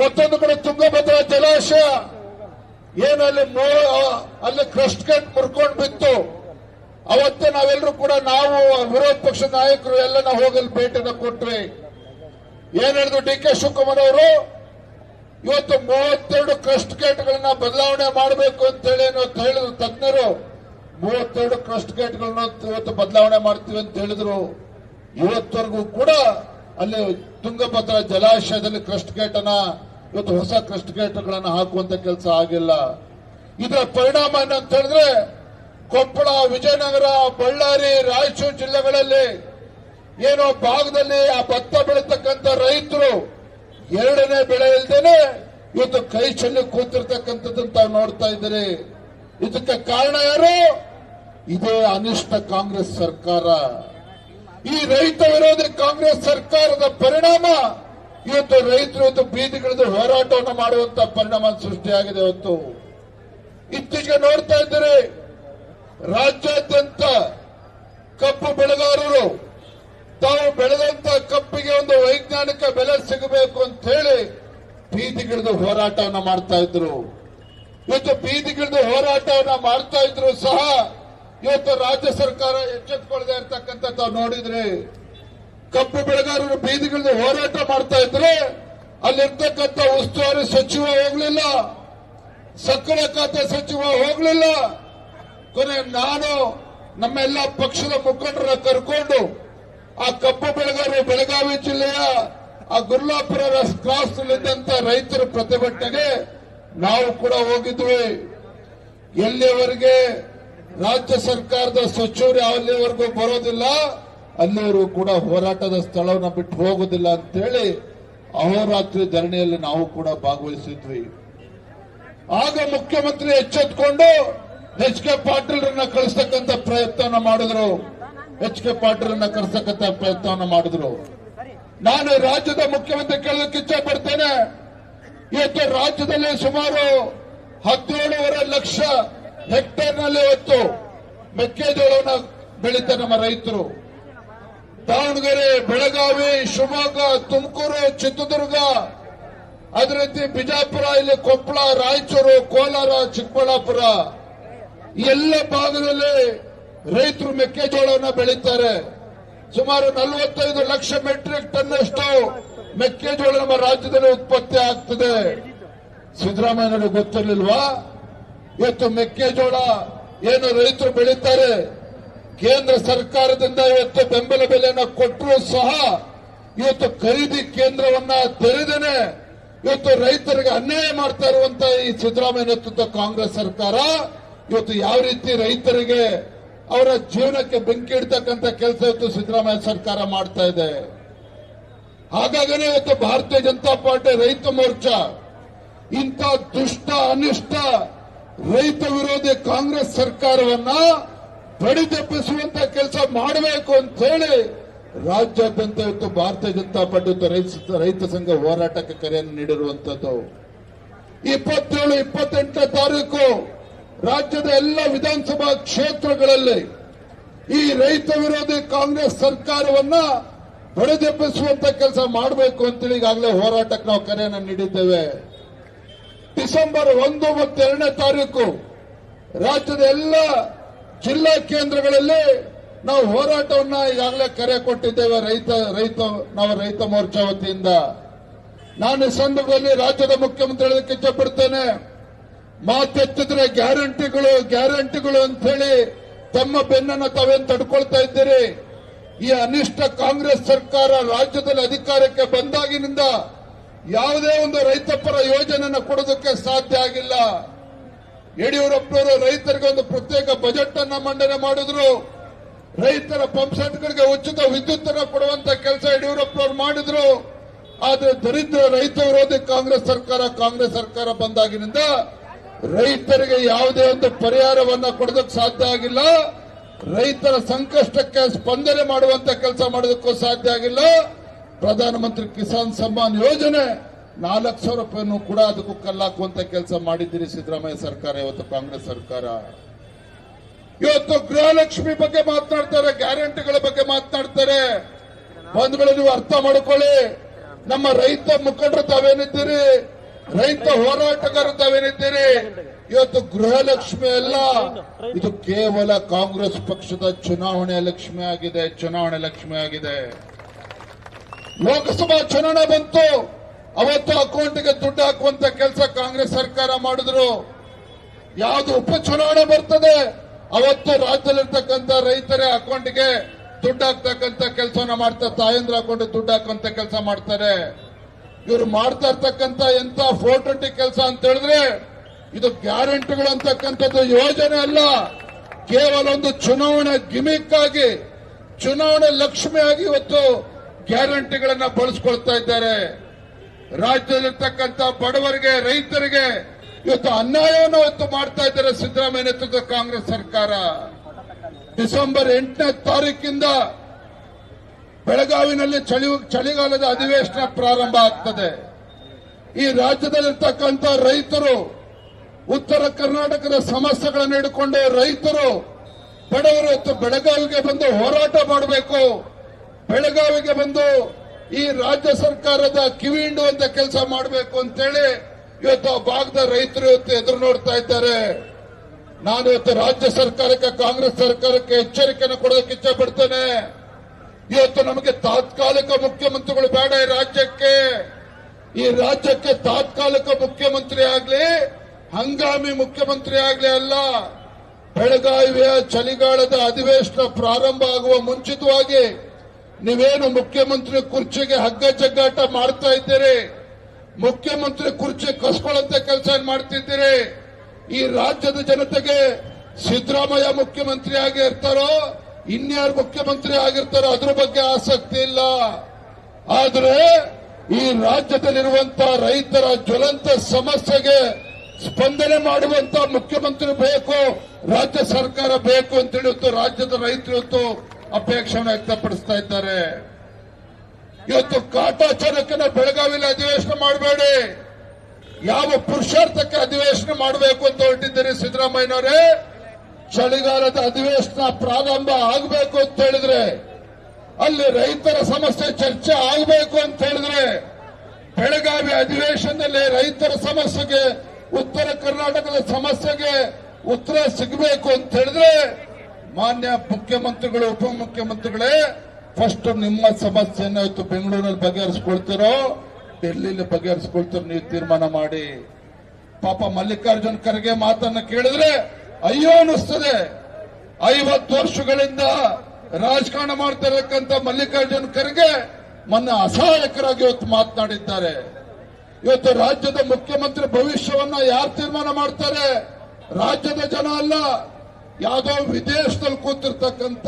ಮತ್ತೊಂದು ಕಡೆ ತುಂಗಭದ್ರಾ ಜಲಾಶಯ. ಏನಲ್ಲಿ ಅಲ್ಲಿ ಅಲ್ಲಿ ಕ್ರಸ್ಟ್ ಕಟ್ ಮುರ್ಕೊಂಡು ಬಿತ್ತು. ಅವತ್ತೇ ನಾವೆಲ್ಲರೂ ಕೂಡ ನಾವು, ವಿರೋಧ ಪಕ್ಷ ನಾಯಕರು ಎಲ್ಲ ನಾವು ಹೋಗಲು ಭೇಟಿನ ಕೊಟ್ವಿ. ಏನ್ ಹೇಳಿದ್ರು ಡಿ ಕೆ ಶಿವಕುಮಾರ್ ಅವರು? ಇವತ್ತು ಮೂವತ್ತೆರಡು ಕ್ರಸ್ಟ್ ಗೇಟ್ಗಳನ್ನ ಬದಲಾವಣೆ ಮಾಡಬೇಕು ಅಂತ ಹೇಳಿ ಅಂತ ಹೇಳಿದ್ರು ತಜ್ಞರು ಮೂವತ್ತೆರಡು ಕ್ರಸ್ಟ್ ಗೇಟ್ಗಳನ್ನ ಇವತ್ತು ಬದಲಾವಣೆ ಮಾಡ್ತೀವಿ ಅಂತ ಹೇಳಿದ್ರು. ಇವತ್ತವರೆಗೂ ಕೂಡ ಅಲ್ಲಿ ತುಂಗಭದ್ರಾ ಜಲಾಶಯದಲ್ಲಿ ಕ್ರಸ್ಟ್ ಗೇಟ್ ಅನ್ನ ಇವತ್ತು ಹೊಸ ಕ್ರಸ್ಟ್ ಗೇಟ್ಗಳನ್ನ ಹಾಕುವಂತ ಕೆಲಸ ಆಗಿಲ್ಲ. ಇದರ ಪರಿಣಾಮ ಏನಂತ ಹೇಳಿದ್ರೆ ಕೊಪ್ಪಳ, ವಿಜಯನಗರ, ಬಳ್ಳಾರಿ, ರಾಯಚೂರು ಜಿಲ್ಲೆಗಳಲ್ಲಿ ಏನೋ ಭಾಗದಲ್ಲಿ ಆ ಭತ್ತ ಬೆಳೀತಕ್ಕಂಥ ರೈತರು ಎರಡನೇ ಬೆಳೆ ಇಲ್ದೇನೆ ಇವತ್ತು ಕೈ ಚೆಲ್ಲಿ ಕೂತಿರ್ತಕ್ಕಂಥದ್ದನ್ನು ತಾವು ನೋಡ್ತಾ ಇದ್ದೀರಿ. ಇದಕ್ಕೆ ಕಾರಣ ಯಾರು? ಇದೇ ಅನಿಷ್ಟ ಕಾಂಗ್ರೆಸ್ ಸರ್ಕಾರ. ಈ ರೈತ ವಿರೋಧಿ ಕಾಂಗ್ರೆಸ್ ಸರ್ಕಾರದ ಪರಿಣಾಮ ಇವತ್ತು ರೈತರು ಇವತ್ತು ಬೀದಿಗಿಳಿದು ಹೋರಾಟವನ್ನು ಮಾಡುವಂತ ಪರಿಣಾಮ ಸೃಷ್ಟಿಯಾಗಿದೆ ಇವತ್ತು. ಇತ್ತೀಚೆಗೆ ನೋಡ್ತಾ ಇದ್ದೀರಿ, ರಾಜ್ಯಾದ್ಯಂತ ಕಪ್ಪು ಬೆಳೆಗಾರರು ತಾವು ಬೆಳೆದಂತ ಕಪ್ಪಿಗೆ ಒಂದು ವೈಜ್ಞಾನಿಕ ಬೆಲೆ ಸಿಗಬೇಕು ಅಂತ ಹೇಳಿ ಬೀದಿಗಿಳಿದು ಹೋರಾಟವನ್ನ ಮಾಡ್ತಾ ಇದ್ರು. ಇವತ್ತು ಬೀದಿಗಿಳಿದು ಹೋರಾಟವನ್ನ ಮಾಡ್ತಾ ಇದ್ರು ಸಹ ಇವತ್ತು ರಾಜ್ಯ ಸರ್ಕಾರ ಎಚ್ಚೆತ್ತುಕೊಳ್ಳದೆ ಇರ್ತಕ್ಕಂಥ ತಾವು ನೋಡಿದ್ರೆ. ಕಪ್ಪು ಬೆಳೆಗಾರರು ಬೀದಿಗಿಳಿದು ಹೋರಾಟ ಮಾಡ್ತಾ ಇದ್ರೆ ಅಲ್ಲಿರ್ತಕ್ಕಂಥ ಉಸ್ತುವಾರಿ ಸಚಿವ ಹೋಗ್ಲಿಲ್ಲ. ಸಕ್ಕರೆ ಖಾತೆ ಸಚಿವ ಹೋಗ್ಲಿಲ್ಲ. ಕೊನೆ ನಾನು ನಮ್ಮೆಲ್ಲ ಪಕ್ಷದ ಮುಖಂಡರ ಕರ್ಕೊಂಡು ಆ ಕಬ್ಬು ಬೆಳೆಗಾರರು ಬೆಳಗಾವಿ ಜಿಲ್ಲೆಯ ಆ ಗುರ್ಲಾಪುರ ಕ್ರಾಸ್ ಇದ್ದಂತ ರೈತರ ಪ್ರತಿಭಟನೆಗೆ ನಾವು ಕೂಡ ಹೋಗಿದ್ವಿ. ಎಲ್ಲಿಯವರೆಗೆ ರಾಜ್ಯ ಸರ್ಕಾರದ ಸಚಿವರು ಅಲ್ಲಿವರೆಗೂ ಬರೋದಿಲ್ಲ, ಅಲ್ಲಿವರೆಗೂ ಕೂಡ ಹೋರಾಟದ ಸ್ಥಳವನ್ನು ಬಿಟ್ಟು ಹೋಗೋದಿಲ್ಲ ಅಂತೇಳಿ ಅಹೋರಾತ್ರಿ ಧರಣಿಯಲ್ಲಿ ನಾವು ಕೂಡ ಭಾಗವಹಿಸಿದ್ವಿ. ಆಗ ಮುಖ್ಯಮಂತ್ರಿ ಎಚ್ಚೆತ್ಕೊಂಡು ಎಚ್ ಕೆ ಪಾಟೀಲ್ರನ್ನ ಕಳಿಸ್ತಕ್ಕಂಥ ಪ್ರಯತ್ನ ಮಾಡಿದ್ರು. ಎಚ್ ಕೆ ಪಾಟೀಲ್ರನ್ನ ಕಳಿಸ್ತಕ್ಕಂಥ ಪ್ರಯತ್ನವನ್ನ ಮಾಡಿದ್ರು. ನಾನು ರಾಜ್ಯದ ಮುಖ್ಯಮಂತ್ರಿ ಕೇಳೋದಕ್ಕೆ ಇಚ್ಛೆ ಪಡ್ತೇನೆ ಇವತ್ತು ರಾಜ್ಯದಲ್ಲಿ ಸುಮಾರು ಹದಿನೇಳುವರೆ ಲಕ್ಷ ಹೆಕ್ಟೇರ್ನಲ್ಲಿ ಇವತ್ತು ಮೆಕ್ಕೆಜೋಳವನ್ನು ಬೆಳೀತ ನಮ್ಮ ರೈತರು. ದಾವಣಗೆರೆ, ಬೆಳಗಾವಿ, ಶಿವಮೊಗ್ಗ, ತುಮಕೂರು, ಚಿತ್ರದುರ್ಗ ಅದೇ ರೀತಿ ಬಿಜಾಪುರ, ಇಲ್ಲಿ ಕೊಪ್ಪಳ, ರಾಯಚೂರು, ಕೋಲಾರ, ಚಿಕ್ಕಬಳ್ಳಾಪುರ ಎಲ್ಲ ಭಾಗದಲ್ಲಿ ರೈತರು ಮೆಕ್ಕೆಜೋಳವನ್ನು ಬೆಳೀತಾರೆ. ಸುಮಾರು ನಲವತ್ತೈದು ಲಕ್ಷ ಮೆಟ್ರಿಕ್ ಟನ್ ಅಷ್ಟು ಮೆಕ್ಕೆಜೋಳ ನಮ್ಮ ರಾಜ್ಯದಲ್ಲಿ ಉತ್ಪತ್ತಿ ಆಗ್ತದೆ. ಸಿದ್ದರಾಮಯ್ಯನವರು ಗೊತ್ತಿರಲಿಲ್ವಾ? ಇವತ್ತು ಮೆಕ್ಕೆಜೋಳ ಏನು ರೈತರು ಬೆಳೀತಾರೆ? ಕೇಂದ್ರ ಸರ್ಕಾರದಿಂದ ಇವತ್ತು ಬೆಂಬಲ ಬೆಲೆಯನ್ನು ಕೊಟ್ಟರೂ ಸಹ ಇವತ್ತು ಖರೀದಿ ಕೇಂದ್ರವನ್ನ ತೆರೆದೇನೆ ಇವತ್ತು ರೈತರಿಗೆ ಅನ್ಯಾಯ ಮಾಡ್ತಾ ಇರುವಂತ ಈ ಸಿದ್ದರಾಮಯ್ಯ ನೇತೃತ್ವ ಕಾಂಗ್ರೆಸ್ ಸರ್ಕಾರ ಇವತ್ತು ಯಾವ ರೀತಿ ರೈತರಿಗೆ ಅವರ ಜೀವನಕ್ಕೆ ಬೆಂಕಿ ಇಡ್ತಕ್ಕಂಥ ಕೆಲಸ ಇವತ್ತು ಸಿದ್ದರಾಮಯ್ಯ ಸರ್ಕಾರ ಮಾಡ್ತಾ ಇದೆ. ಹಾಗಾಗನೇ ಇವತ್ತು ಭಾರತೀಯ ಜನತಾ ಪಾರ್ಟಿ ರೈತ ಮೋರ್ಚಾ, ಇಂಥ ದುಷ್ಟ, ಅನಿಷ್ಟ ರೈತ ವಿರೋಧಿ ಕಾಂಗ್ರೆಸ್ ಸರ್ಕಾರವನ್ನ ಬಡಿದೆಬ್ಬಿಸುವಂತ ಕೆಲಸ ಮಾಡಬೇಕು ಅಂತ ಹೇಳಿ ರಾಜ್ಯಾದ್ಯಂತ ಇವತ್ತು ಭಾರತೀಯ ಜನತಾ ಪಾರ್ಟಿ ಇವತ್ತು ರೈತ ರೈತ ಸಂಘ ಹೋರಾಟಕ್ಕೆ ಕರೆಯನ್ನು ನೀಡಿರುವಂತದ್ದು ಇಪ್ಪತ್ತೇಳು, ಇಪ್ಪತ್ತೆಂಟನೇ ತಾರೀಕು ರಾಜ್ಯದ ಎಲ್ಲ ವಿಧಾನಸಭಾ ಕ್ಷೇತ್ರಗಳಲ್ಲಿ ಈ ರೈತ ವಿರೋಧಿ ಕಾಂಗ್ರೆಸ್ ಸರ್ಕಾರವನ್ನ ಹೊಡೆದೆಬ್ಬಿಸುವಂತ ಕೆಲಸ ಮಾಡಬೇಕು ಅಂತೇಳಿ ಈಗಾಗಲೇ ಹೋರಾಟಕ್ಕೆ ನಾವು ಕರೆಯನ್ನು ನೀಡಿದ್ದೇವೆ. ಡಿಸೆಂಬರ್ ಒಂದು ಮತ್ತು ಎರಡನೇ ತಾರೀಕು ರಾಜ್ಯದ ಎಲ್ಲ ಜಿಲ್ಲಾ ಕೇಂದ್ರಗಳಲ್ಲಿ ನಾವು ಹೋರಾಟವನ್ನ ಈಗಾಗಲೇ ಕರೆ ಕೊಟ್ಟಿದ್ದೇವೆ ರೈತ ರೈತ, ನಾವು ರೈತ ಮೋರ್ಚಾ ವತಿಯಿಂದ. ನಾನು ಈ ಸಂದರ್ಭದಲ್ಲಿ ರಾಜ್ಯದ ಮುಖ್ಯಮಂತ್ರಿ ಹೇಳೋದಕ್ಕೆ ಮಾತೆತ್ತಿದ್ರೆ ಗ್ಯಾರಂಟಿಗಳು ಗ್ಯಾರಂಟಿಗಳು ಅಂತ ಹೇಳಿ ತಮ್ಮ ಬೆನ್ನನ್ನು ತಾವೇನ್ ತಡ್ಕೊಳ್ತಾ ಇದ್ದೀರಿ? ಈ ಅನಿಷ್ಟ ಕಾಂಗ್ರೆಸ್ ಸರ್ಕಾರ ರಾಜ್ಯದಲ್ಲಿ ಅಧಿಕಾರಕ್ಕೆ ಬಂದಾಗಿನಿಂದ ಯಾವುದೇ ಒಂದು ರೈತಪರ ಯೋಜನೆಯನ್ನು ಕೊಡೋದಕ್ಕೆ ಸಾಧ್ಯ ಆಗಿಲ್ಲ. ಯಡಿಯೂರಪ್ಪನವರು ರೈತರಿಗೆ ಒಂದು ಪ್ರತ್ಯೇಕ ಬಜೆಟ್ ಅನ್ನ ಮಂಡನೆ ಮಾಡಿದ್ರು. ರೈತರ ಪಂಪ್ಸೆಟ್ಗಳಿಗೆ ಉಚಿತ ವಿದ್ಯುತ್ ಅನ್ನು ಕೊಡುವಂತ ಕೆಲಸ ಯಡಿಯೂರಪ್ಪನವರು ಮಾಡಿದ್ರು. ಆದ್ರೆ ದರಿದ್ರ ರೈತ ವಿರೋಧಿ ಕಾಂಗ್ರೆಸ್ ಸರ್ಕಾರ ಕಾಂಗ್ರೆಸ್ ಸರ್ಕಾರ ಬಂದಾಗಿನಿಂದ ರೈತರಿಗೆ ಯಾವುದೇ ಒಂದು ಪರಿಹಾರವನ್ನು ಕೊಡೋದಕ್ಕೆ ಸಾಧ್ಯ ಆಗಿಲ್ಲ. ರೈತರ ಸಂಕಷ್ಟಕ್ಕೆ ಸ್ಪಂದನೆ ಮಾಡುವಂತ ಕೆಲಸ ಮಾಡೋದಕ್ಕೂ ಸಾಧ್ಯ ಆಗಿಲ್ಲ. ಪ್ರಧಾನಮಂತ್ರಿ ಕಿಸಾನ್ ಸಮ್ಮಾನ್ ಯೋಜನೆ ನಾಲ್ಕು ಸಾವಿರ ರೂಪಾಯಿನೂ ಕೂಡ ಅದಕ್ಕೂ ಕಲ್ಲಾಕುವಂತ ಕೆಲಸ ಮಾಡಿದ್ದೀರಿ ಸಿದ್ದರಾಮಯ್ಯ ಸರ್ಕಾರ, ಇವತ್ತು ಕಾಂಗ್ರೆಸ್ ಸರ್ಕಾರ. ಇವತ್ತು ಗೃಹಲಕ್ಷ್ಮಿ ಬಗ್ಗೆ ಮಾತನಾಡ್ತಾರೆ, ಗ್ಯಾರಂಟಿಗಳ ಬಗ್ಗೆ ಮಾತನಾಡ್ತಾರೆ. ಬಂಧುಗಳು ನೀವು ಅರ್ಥ ಮಾಡ್ಕೊಳ್ಳಿ. ನಮ್ಮ ರೈತ ಮುಖಂಡರು ತಾವೇನಿದ್ದೀರಿ? ರೈತ ಹೋರಾಟಗಾರರು ತಾವೇನಿದ್ದೀರಿ? ಇವತ್ತು ಗೃಹಲಕ್ಷ್ಮಿ ಅಲ್ಲ, ಇದು ಕೇವಲ ಕಾಂಗ್ರೆಸ್ ಪಕ್ಷದ ಚುನಾವಣೆ ಲಕ್ಷ್ಮಿ ಆಗಿದೆ, ಚುನಾವಣೆ ಲಕ್ಷ್ಮಿ ಆಗಿದೆ. ಲೋಕಸಭಾ ಚುನಾವಣೆ ಬಂತು, ಅವತ್ತು ಅಕೌಂಟ್ಗೆ ದುಡ್ಡು ಹಾಕುವಂತ ಕೆಲಸ ಕಾಂಗ್ರೆಸ್ ಸರ್ಕಾರ ಮಾಡಿದ್ರು. ಯಾವುದು ಉಪಚುನಾವಣೆ ಬರ್ತದೆ, ಅವತ್ತು ರಾಜ್ಯದಲ್ಲಿರ್ತಕ್ಕಂಥ ರೈತರ ಅಕೌಂಟ್ಗೆ ದುಡ್ಡು ಹಾಕ್ತಕ್ಕಂಥ ಕೆಲಸವನ್ನ ಮಾಡ್ತಾರೆ, ತಾಯಂದ್ರ ಅಕೌಂಟ್ ದುಡ್ಡು ಹಾಕುವಂತ ಕೆಲಸ ಮಾಡ್ತಾರೆ. ಇವರು ಮಾಡ್ತಾ ಇರ್ತಕ್ಕಂಥ ಎಂತ ಫೋಟೋಟಿ ಕೆಲಸ ಅಂತ ಹೇಳಿದ್ರೆ, ಇದು ಗ್ಯಾರಂಟಿಗಳು ಅಂತಕ್ಕಂಥದ್ದು ಯೋಜನೆ ಅಲ್ಲ. ಕೇವಲ ಒಂದು ಚುನಾವಣೆ ಗಿಮಿಕ್ ಆಗಿ ಚುನಾವಣೆ ಲಕ್ಷ್ಮಿಯಾಗಿ ಇವತ್ತು ಗ್ಯಾರಂಟಿಗಳನ್ನ ಬಳಸ್ಕೊಳ್ತಾ ಇದ್ದಾರೆ. ರಾಜ್ಯದಲ್ಲಿರ್ತಕ್ಕಂಥ ಬಡವರಿಗೆ, ರೈತರಿಗೆ ಇವತ್ತು ಅನ್ಯಾಯವನ್ನು ಇವತ್ತು ಮಾಡ್ತಾ ಇದ್ದಾರೆ ಸಿದ್ದರಾಮಯ್ಯ ನೇತೃತ್ವದ ಕಾಂಗ್ರೆಸ್ ಸರ್ಕಾರ. ಡಿಸೆಂಬರ್ ಎಂಟನೇ ತಾರೀಕಿಂದ ಬೆಳಗಾವಿನಲ್ಲಿ ಚಳಿ ಚಳಿಗಾಲದ ಅಧಿವೇಶನ ಪ್ರಾರಂಭ ಆಗ್ತದೆ. ಈ ರಾಜ್ಯದಲ್ಲಿರ್ತಕ್ಕಂಥ ರೈತರು, ಉತ್ತರ ಕರ್ನಾಟಕದ ಸಮಸ್ಯೆಗಳನ್ನು ಹಿಡ್ಕೊಂಡು ರೈತರು, ಬಡವರು ಬೆಳಗಾವಿಗೆ ಬಂದು ಹೋರಾಟ ಮಾಡಬೇಕು. ಬೆಳಗಾವಿಗೆ ಬಂದು ಈ ರಾಜ್ಯ ಸರ್ಕಾರದ ಕಿವಿ ಹಿಂಡುವಂತ ಕೆಲಸ ಮಾಡಬೇಕು ಅಂತೇಳಿ ಇವತ್ತು ಆ ಭಾಗದ ರೈತರು ಇವತ್ತು ಎದುರು ನೋಡ್ತಾ ಇದ್ದಾರೆ. ನಾನು ಇವತ್ತು ರಾಜ್ಯ ಸರ್ಕಾರಕ್ಕೆ, ಕಾಂಗ್ರೆಸ್ ಸರ್ಕಾರಕ್ಕೆ ಎಚ್ಚರಿಕೆಯನ್ನು ಕೊಡೋದಕ್ಕೆ ಇಚ್ಛೆ ಪಡ್ತೇನೆ. ಇವತ್ತು ನಮಗೆ ತಾತ್ಕಾಲಿಕ ಮುಖ್ಯಮಂತ್ರಿಗಳು ಬೇಡ ಈ ರಾಜ್ಯಕ್ಕೆ. ಈ ರಾಜ್ಯಕ್ಕೆ ತಾತ್ಕಾಲಿಕ ಮುಖ್ಯಮಂತ್ರಿ ಆಗ್ಲಿ, ಹಂಗಾಮಿ ಮುಖ್ಯಮಂತ್ರಿ ಆಗ್ಲಿ ಅಲ್ಲ, ಬೆಳಗಾವಿಯ ಚಳಿಗಾಲದ ಅಧಿವೇಶನ ಪ್ರಾರಂಭ ಆಗುವ ಮುಂಚಿತವಾಗಿ ನೀವೇನು ಮುಖ್ಯಮಂತ್ರಿ ಕುರ್ಚಿಗೆ ಹಗ್ಗ ಜಗ್ಗಾಟ ಮಾಡ್ತಾ ಇದ್ದೀರಿ? ಮುಖ್ಯಮಂತ್ರಿ ಕುರ್ಚಿ ಕಸ್ಕೊಳ್ಳಂತ ಕೆಲಸ ಮಾಡ್ತಿದ್ದೀರಿ? ಈ ರಾಜ್ಯದ ಜನತೆಗೆ ಸಿದ್ದರಾಮಯ್ಯ ಮುಖ್ಯಮಂತ್ರಿ ಆಗಿ ಇರ್ತಾರೋ ಇನ್ಯಾರು ಮುಖ್ಯಮಂತ್ರಿ ಆಗಿರ್ತಾರೋ ಅದ್ರ ಬಗ್ಗೆ ಆಸಕ್ತಿ ಇಲ್ಲ. ಆದ್ರೆ ಈ ರಾಜ್ಯದಲ್ಲಿರುವಂತ ರೈತರ ಜ್ವಲಂತ ಸಮಸ್ಯೆಗೆ ಸ್ಪಂದನೆ ಮಾಡುವಂತ ಮುಖ್ಯಮಂತ್ರಿ ಬೇಕು, ರಾಜ್ಯ ಸರ್ಕಾರ ಬೇಕು ಅಂತ ಹೇಳಿತ್ತು ರಾಜ್ಯದ ರೈತರು ಅಪೇಕ್ಷೆಯನ್ನು ವ್ಯಕ್ತಪಡಿಸ್ತಾ ಇದ್ದಾರೆ. ಇವತ್ತು ಕಾಟಾಚಾರಕ್ಕನ ಬೆಳಗಾವಿಯಲ್ಲಿ ಅಧಿವೇಶನ ಮಾಡಬೇಡಿ. ಯಾವ ಪುರುಷಾರ್ಥಕ್ಕೆ ಅಧಿವೇಶನ ಮಾಡಬೇಕು ಅಂತ ಹೊರಟಿದ್ದೀರಿ ಸಿದ್ದರಾಮಯ್ಯನವರೇ? ಚಳಿಗಾಲದ ಅಧಿವೇಶನ ಪ್ರಾರಂಭ ಆಗಬೇಕು ಅಂತ ಹೇಳಿದ್ರೆ, ಅಲ್ಲಿ ರೈತರ ಸಮಸ್ಯೆ ಚರ್ಚೆ ಆಗಬೇಕು ಅಂತ ಹೇಳಿದ್ರೆ, ಬೆಳಗಾವಿ ಅಧಿವೇಶನದಲ್ಲಿ ರೈತರ ಸಮಸ್ಯೆಗೆ, ಉತ್ತರ ಕರ್ನಾಟಕದ ಸಮಸ್ಯೆಗೆ ಉತ್ತರ ಸಿಗಬೇಕು ಅಂತ ಹೇಳಿದ್ರೆ, ಮಾನ್ಯ ಮುಖ್ಯಮಂತ್ರಿಗಳು, ಉಪಮುಖ್ಯಮಂತ್ರಿಗಳೇ ಫಸ್ಟ್ ನಿಮ್ಮ ಸಮಸ್ಯೆಯನ್ನು ಇವತ್ತು ಬೆಂಗಳೂರಲ್ಲಿ ಬಗೆಹರಿಸ್ಕೊಳ್ತಿರೋ ಡೆಲ್ಲಿಲಿ ಬಗೆಹರಿಸ್ಕೊಳ್ತಿರೋ ನೀವು ತೀರ್ಮಾನ ಮಾಡಿ. ಪಾಪ ಮಲ್ಲಿಕಾರ್ಜುನ್ ಖರ್ಗೆ ಮಾತನ್ನ ಕೇಳಿದ್ರೆ ಅಯ್ಯೋ ಅನಿಸ್ತದೆ ಐವತ್ತು ವರ್ಷಗಳಿಂದ ರಾಜಕಾರಣ ಮಾಡ್ತಾ ಇರಕ್ಕಂತ ಮಲ್ಲಿಕಾರ್ಜುನ್ ಖರ್ಗೆ ಮೊನ್ನೆ ಅಸಹಾಯಕರಾಗಿ ಇವತ್ತು ಮಾತನಾಡಿದ್ದಾರೆ. ಇವತ್ತು ರಾಜ್ಯದ ಮುಖ್ಯಮಂತ್ರಿ ಭವಿಷ್ಯವನ್ನ ಯಾರು ತೀರ್ಮಾನ ಮಾಡ್ತಾರೆ? ರಾಜ್ಯದ ಜನ ಅಲ್ಲ. ಯಾವುದೋ ವಿದೇಶದಲ್ಲಿ ಕೂತಿರ್ತಕ್ಕಂತ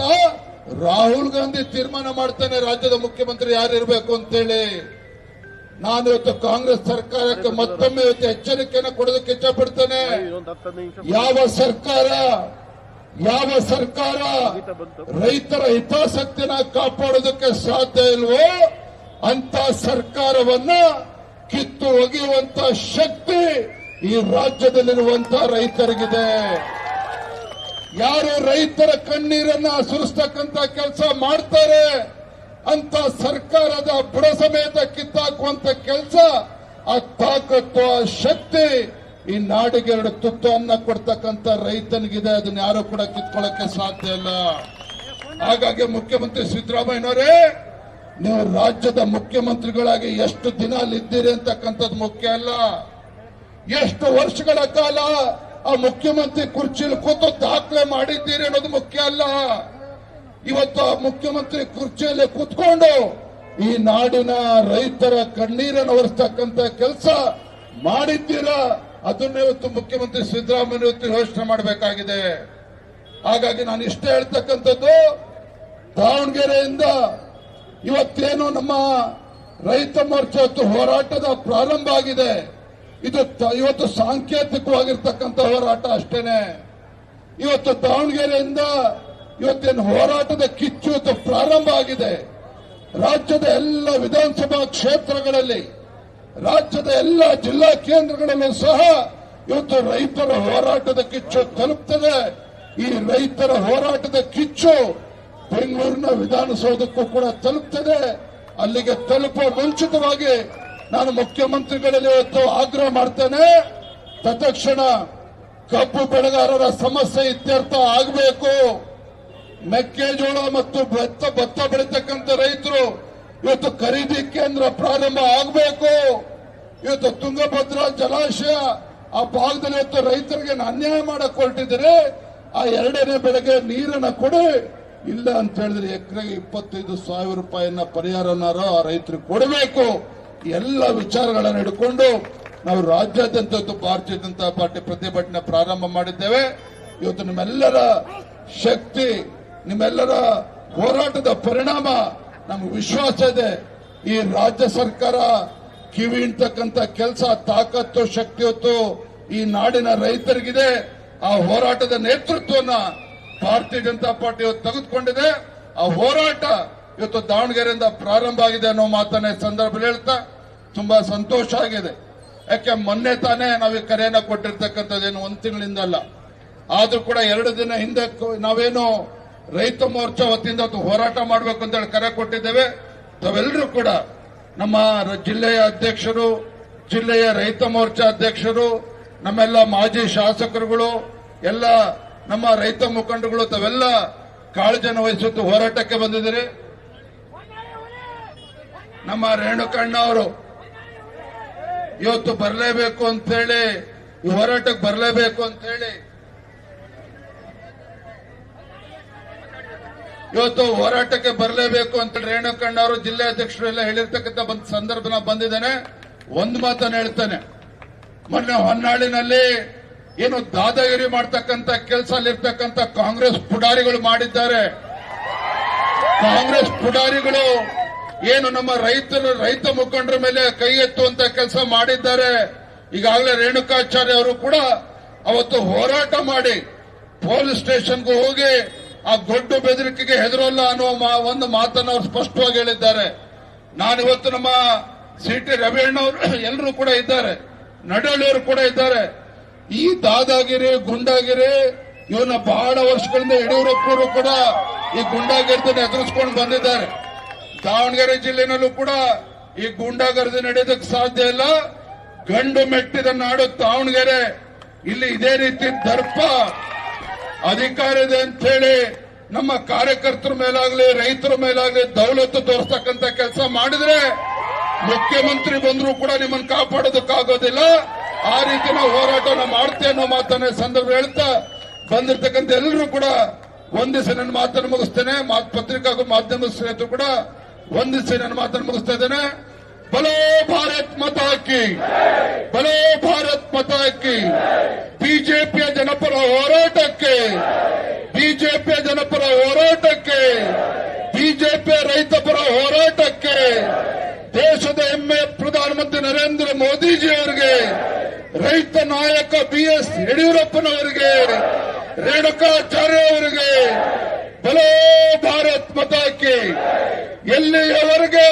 ರಾಹುಲ್ ಗಾಂಧಿ ತೀರ್ಮಾನ ಮಾಡ್ತಾನೆ ರಾಜ್ಯದ ಮುಖ್ಯಮಂತ್ರಿ ಯಾರಿರ್ಬೇಕು ಅಂತೇಳಿ. ನಾನು ಇವತ್ತು ಕಾಂಗ್ರೆಸ್ ಸರ್ಕಾರಕ್ಕೆ ಮತ್ತೊಮ್ಮೆ ಇವತ್ತು ಎಚ್ಚರಿಕೆಯನ್ನು ಕೊಡೋದಕ್ಕೆ ಇಚ್ಛಪಡ್ತೇನೆ. ಯಾವ ಸರ್ಕಾರ ಯಾವ ಸರ್ಕಾರ ರೈತರ ಹಿತಾಸಕ್ತಿನ ಕಾಪಾಡೋದಕ್ಕೆ ಸಾಧ್ಯ ಇಲ್ವೋ ಅಂತ ಸರ್ಕಾರವನ್ನ ಕಿತ್ತು ಒಗೆಯುವಂತ ಶಕ್ತಿ ಈ ರಾಜ್ಯದಲ್ಲಿರುವಂತ ರೈತರಿಗಿದೆ. ಯಾರು ರೈತರ ಕಣ್ಣೀರನ್ನ ಸುರಿಸ್ತಕ್ಕಂತ ಕೆಲಸ ಮಾಡ್ತಾರೆ ಅಂತ ಸರ್ಕಾರದ ಬುಡ ಸಮೇತ ಕಿತ್ತಾಕುವಂತ ಕೆಲಸ, ಆ ತಾಕತ್ತು, ಆ ಶಕ್ತಿ ಈ ನಾಡಿಗೆ ಎರಡು ತುತ್ತು ಅನ್ನ ಕೊಡ್ತಕ್ಕಂತ ರೈತನಿಗಿದೆ. ಅದನ್ನ ಯಾರು ಕೂಡ ಕಿತ್ಕೊಳ್ಳಕ್ಕೆ ಸಾಧ್ಯ ಇಲ್ಲ. ಹಾಗಾಗಿ ಮುಖ್ಯಮಂತ್ರಿ ಸಿದ್ದರಾಮಯ್ಯನವರೇ, ನೀವು ರಾಜ್ಯದ ಮುಖ್ಯಮಂತ್ರಿಗಳಾಗಿ ಎಷ್ಟು ದಿನ ಅಲ್ಲಿದ್ದೀರಿ ಅಂತಕ್ಕಂಥದ್ದು ಮುಖ್ಯ ಅಲ್ಲ. ಎಷ್ಟು ವರ್ಷಗಳ ಕಾಲ ಆ ಮುಖ್ಯಮಂತ್ರಿ ಕುರ್ಚಿಲ್ ಕೂತು ದಾಖಲೆ ಮಾಡಿದ್ದೀರಿ ಅನ್ನೋದು ಮುಖ್ಯ ಅಲ್ಲ. ಇವತ್ತು ಮುಖ್ಯಮಂತ್ರಿ ಕುರ್ಚಿಯಲ್ಲಿ ಕೂತ್ಕೊಂಡು ಈ ನಾಡಿನ ರೈತರ ಕಣ್ಣೀರನ್ನು ಒರೆಸ್ತಕ್ಕಂತ ಕೆಲಸ ಮಾಡಿದ್ದೀರಾ? ಅದನ್ನ ಇವತ್ತು ಮುಖ್ಯಮಂತ್ರಿ ಸಿದ್ದರಾಮಯ್ಯ ಇವತ್ತು ಯೋಚನೆ ಮಾಡಬೇಕಾಗಿದೆ. ಹಾಗಾಗಿ ನಾನು ಇಷ್ಟ ಹೇಳ್ತಕ್ಕಂಥದ್ದು, ದಾವಣಗೆರೆಯಿಂದ ಇವತ್ತೇನು ನಮ್ಮ ರೈತ ಮೋರ್ಚಾ ಹೋರಾಟದ ಪ್ರಾರಂಭ ಆಗಿದೆ. ಇದು ಇವತ್ತು ಸಾಂಕೇತಿಕವಾಗಿರ್ತಕ್ಕಂಥ ಹೋರಾಟ ಅಷ್ಟೇನೆ. ಇವತ್ತು ದಾವಣಗೆರೆಯಿಂದ ಇವತ್ತೇನು ಹೋರಾಟದ ಕಿಚ್ಚು ಪ್ರಾರಂಭ ಆಗಿದೆ. ರಾಜ್ಯದ ಎಲ್ಲ ವಿಧಾನಸಭಾ ಕ್ಷೇತ್ರಗಳಲ್ಲಿ, ರಾಜ್ಯದ ಎಲ್ಲ ಜಿಲ್ಲಾ ಕೇಂದ್ರಗಳಲ್ಲೂ ಸಹ ಇವತ್ತು ರೈತರ ಹೋರಾಟದ ಕಿಚ್ಚು ತಲುಪ್ತದೆ. ಈ ರೈತರ ಹೋರಾಟದ ಕಿಚ್ಚು ಬೆಂಗಳೂರಿನ ವಿಧಾನಸೌಧಕ್ಕೂ ಕೂಡ ತಲುಪ್ತದೆ. ಅಲ್ಲಿಗೆ ತಲುಪುವ ಮುಂಚಿತವಾಗಿ ನಾನು ಮುಖ್ಯಮಂತ್ರಿಗಳಲ್ಲಿ ಇವತ್ತು ಆಗ್ರಹ ಮಾಡ್ತೇನೆ. ತತ್ಕ್ಷಣ ಕಬ್ಬು ಬೆಳೆಗಾರರ ಸಮಸ್ಯೆ ಇತ್ಯರ್ಥ ಆಗಬೇಕು. ಮೆಕ್ಕೆಜೋಳ ಮತ್ತು ಭತ್ತ ಭತ್ತ ಬೆಳೀತಕ್ಕಂಥ ರೈತರು ಇವತ್ತು ಖರೀದಿ ಕೇಂದ್ರ ಪ್ರಾರಂಭ ಆಗಬೇಕು. ಇವತ್ತು ತುಂಗಭದ್ರಾ ಜಲಾಶಯ ಆ ಭಾಗದಲ್ಲಿ ಇವತ್ತು ರೈತರಿಗೆ ಅನ್ಯಾಯ ಮಾಡಕ್ ಹೊರಟಿದ್ರೆ ಆ ಎರಡನೇ ಬೆಳೆಗೆ ನೀರನ್ನ ಕೊಡಿ. ಇಲ್ಲ ಅಂತ ಹೇಳಿದ್ರೆ ಎಕರೆಗೆ ಇಪ್ಪತ್ತೈದು ಸಾವಿರ ರೂಪಾಯಿನ ಪರಿಹಾರನಾರ ಆ ರೈತರಿಗೆ ಕೊಡಬೇಕು. ಎಲ್ಲ ವಿಚಾರಗಳನ್ನು ಹಿಡ್ಕೊಂಡು ನಾವು ರಾಜ್ಯಾದ್ಯಂತ ಇವತ್ತು ಭಾರತೀಯ ಜನತಾ ಪಾರ್ಟಿ ಪ್ರತಿಭಟನೆ ಪ್ರಾರಂಭ ಮಾಡಿದ್ದೇವೆ. ಇವತ್ತು ನಿಮ್ಮೆಲ್ಲರ ಶಕ್ತಿ ನಿಮ್ಮೆಲ್ಲರ ಹೋರಾಟದ ಪರಿಣಾಮ ನಮ್ಗೆ ವಿಶ್ವಾಸ ಇದೆ. ಈ ರಾಜ್ಯ ಸರ್ಕಾರ ಕಿವಿ ಇಂತಕ್ಕಂತ ಕೆಲಸ, ತಾಕತ್ತು, ಶಕ್ತಿ ಹೊತ್ತು ಈ ನಾಡಿನ ರೈತರಿಗಿದೆ. ಆ ಹೋರಾಟದ ನೇತೃತ್ವವನ್ನ ಭಾರತೀಯ ಜನತಾ ಪಾರ್ಟಿ ಇವತ್ತು ತೆಗೆದುಕೊಂಡಿದೆ. ಆ ಹೋರಾಟ ಇವತ್ತು ದಾವಣಗೆರೆಯಿಂದ ಪ್ರಾರಂಭ ಆಗಿದೆ ಅನ್ನೋ ಮಾತನ್ನ ಸಂದರ್ಭದಲ್ಲಿ ಹೇಳ್ತಾ ತುಂಬಾ ಸಂತೋಷ ಆಗಿದೆ. ಯಾಕೆ ಮೊನ್ನೆ ತಾನೇ ನಾವು ಈ ಕರೆಯನ್ನ ಕೊಟ್ಟಿರ್ತಕ್ಕಂಥದ್ದೇನು ಒಂದ್ ತಿಂಗಳಿಂದ ಅಲ್ಲ. ಆದ್ರೂ ಕೂಡ ಎರಡು ದಿನ ಹಿಂದೆ ನಾವೇನು ರೈತ ಮೋರ್ಚಾ ವತಿಯಿಂದ ಅದು ಹೋರಾಟ ಮಾಡಬೇಕು ಅಂತ ಹೇಳಿ ಕರೆ ಕೊಟ್ಟಿದ್ದೇವೆ. ತಾವೆಲ್ಲರೂ ಕೂಡ ನಮ್ಮ ಜಿಲ್ಲೆಯ ಅಧ್ಯಕ್ಷರು, ಜಿಲ್ಲೆಯ ರೈತ ಮೋರ್ಚಾ ಅಧ್ಯಕ್ಷರು, ನಮ್ಮೆಲ್ಲ ಮಾಜಿ ಶಾಸಕರುಗಳು, ಎಲ್ಲ ನಮ್ಮ ರೈತ ಮುಖಂಡಗಳು ತಾವೆಲ್ಲ ಕಾಳಜಿಯನ್ನು ವಹಿಸುತ್ತು ಹೋರಾಟಕ್ಕೆ ಬಂದಿದ್ದೀರಿ. ನಮ್ಮ ರೇಣುಕಣ್ಣ ಅವರು ಇವತ್ತು ಬರಲೇಬೇಕು ಅಂತ ಹೇಳಿ, ಈ ಹೋರಾಟಕ್ಕೆ ಬರಲೇಬೇಕು ಅಂತ ಹೇಳಿ ಇವತ್ತು ಹೋರಾಟಕ್ಕೆ ಬರಲೇಬೇಕು ಅಂತ ರೇಣುಕಣ್ಣವರು ರೇಣುಕಣ್ಣ ಅವರು ಜಿಲ್ಲೆ ಅಧ್ಯಕ್ಷರು ಎಲ್ಲ ಹೇಳಿರ್ತಕ್ಕಂಥ ಸಂದರ್ಭನ ಬಂದಿದ್ದೇನೆ. ಒಂದು ಮಾತನ್ನು ಹೇಳ್ತಾನೆ. ಮೊನ್ನೆ ಹೊನ್ನಾಳಿನಲ್ಲಿ ಏನು ದಾದಾಗಿರಿ ಮಾಡ್ತಕ್ಕಂಥ ಕೆಲಸ ಅಲ್ಲಿರ್ತಕ್ಕಂಥ ಕಾಂಗ್ರೆಸ್ ಪುಡಾರಿಗಳು ಮಾಡಿದ್ದಾರೆ. ಕಾಂಗ್ರೆಸ್ ಪುಡಾರಿಗಳು ಏನು ನಮ್ಮ ರೈತರು, ರೈತ ಮುಖಂಡರ ಮೇಲೆ ಕೈ ಎತ್ತುವಂತ ಕೆಲಸ ಮಾಡಿದ್ದಾರೆ. ಈಗಾಗಲೇ ರೇಣುಕಾಚಾರ್ಯ ಅವರು ಕೂಡ ಅವತ್ತು ಹೋರಾಟ ಮಾಡಿ ಪೊಲೀಸ್ ಸ್ಟೇಷನ್ಗೂ ಹೋಗಿ ಆ ದೊಡ್ಡ ಬೆದರಿಕೆಗೆ ಹೆದರೋಲ್ಲ ಅನ್ನುವ ಮಾ- ಒಂದು ಮಾತನ್ನು ಅವರು ಸ್ಪಷ್ಟವಾಗಿ ಹೇಳಿದ್ದಾರೆ. ನಾನಿವತ್ತು ನಮ್ಮ ಸಿ ಟಿ ರವಿಯಣ್ಣವರು <coughs> ಎಲ್ಲರೂ ಕೂಡ ಇದ್ದಾರೆ. ನಡಳಿಯವರು ಕೂಡ ಇದ್ದಾರೆ. ಈ ದಾದಾಗಿರಿ, ಗುಂಡಾಗಿರಿ, ಇವನ್ನ ಬಹಳ ವರ್ಷಗಳಿಂದ ಯಡಿಯೂರಪ್ಪರು ಕೂಡ ಈ ಗುಂಡಾಗಿರ್ದನ್ನು ಎದುರಿಸ್ಕೊಂಡು ಬಂದಿದ್ದಾರೆ. ದಾವಣಗೆರೆ ಜಿಲ್ಲೆನಲ್ಲೂ ಕೂಡ ಈ ಗೂಂಡಾಗರ್ದಿ ನಡೆಯೋದಕ್ಕೆ ಸಾಧ್ಯ ಇಲ್ಲ. ಗಂಡು ಮೆಟ್ಟಿದ ನಾಡು ದಾವಣಗೆರೆ. ಇಲ್ಲಿ ಇದೇ ರೀತಿ ದರ್ಪ. ಅಧಿಕಾರ ಇದೆ ಅಂತ ಹೇಳಿ ನಮ್ಮ ಕಾರ್ಯಕರ್ತರ ಮೇಲಾಗ್ಲಿ, ರೈತರ ಮೇಲಾಗ್ಲಿ ದೌಲತ್ತು ತೋರಿಸ್ತಕ್ಕಂತ ಕೆಲಸ ಮಾಡಿದ್ರೆ ಮುಖ್ಯಮಂತ್ರಿ ಬಂದರೂ ಕೂಡ ನಿಮ್ಮನ್ನು ಕಾಪಾಡೋದಕ್ಕಾಗೋದಿಲ್ಲ. ಆ ರೀತಿ ನಾವು ಹೋರಾಟನ ಮಾಡ್ತೇವೆ ಅನ್ನೋ ಮಾತನ್ನ ಸಂದರ್ಭ ಹೇಳ್ತಾ ಬಂದಿರ್ತಕ್ಕಂಥ ಎಲ್ಲರೂ ಕೂಡ ಒಂದಿಸಿ ನನ್ನ ಮಾತನ್ನು ಮುಗಿಸ್ತೇನೆ. ಪತ್ರಿಕಾ ಹಾಗೂ ಮಾಧ್ಯಮ ಸ್ನೇಹಿತರು ಕೂಡ ಒಂದಿಸಿ ನನ್ನ ಮಾತನ್ನು ಮುಗಿಸ್ತಾ ಇದ್ದೇನೆ. ಬಲೋ ಭಾರತ್ ಮತ ಹಾಕಿ ಬಲೋ ಭಾರತ್ ಮತ ಹಾಕಿ ಬಿಜೆಪಿಯ ಜನಪರ ಹೋರಾಟಕ್ಕೆ ಬಿಜೆಪಿಯ ಜನಪರ ಹೋರಾಟಕ್ಕೆ ಬಿಜೆಪಿಯ ರೈತಪರ ಹೋರಾಟಕ್ಕೆ ದೇಶದ ಹೆಮ್ಮೆ ಪ್ರಧಾನಮಂತ್ರಿ ನರೇಂದ್ರ ಮೋದಿಜಿ ಅವರಿಗೆ ರೈತ ನಾಯಕ ಬಿ ಎಸ್ ಯಡಿಯೂರಪ್ಪನವರಿಗೆ ರೇಣುಕಾಚಾರ್ಯ ಅವರಿಗೆ ಬಲೋ ಭಾರತ್ ಮತಕ್ಕೆ ಎಲ್ಲಿಯವರೆಗೆ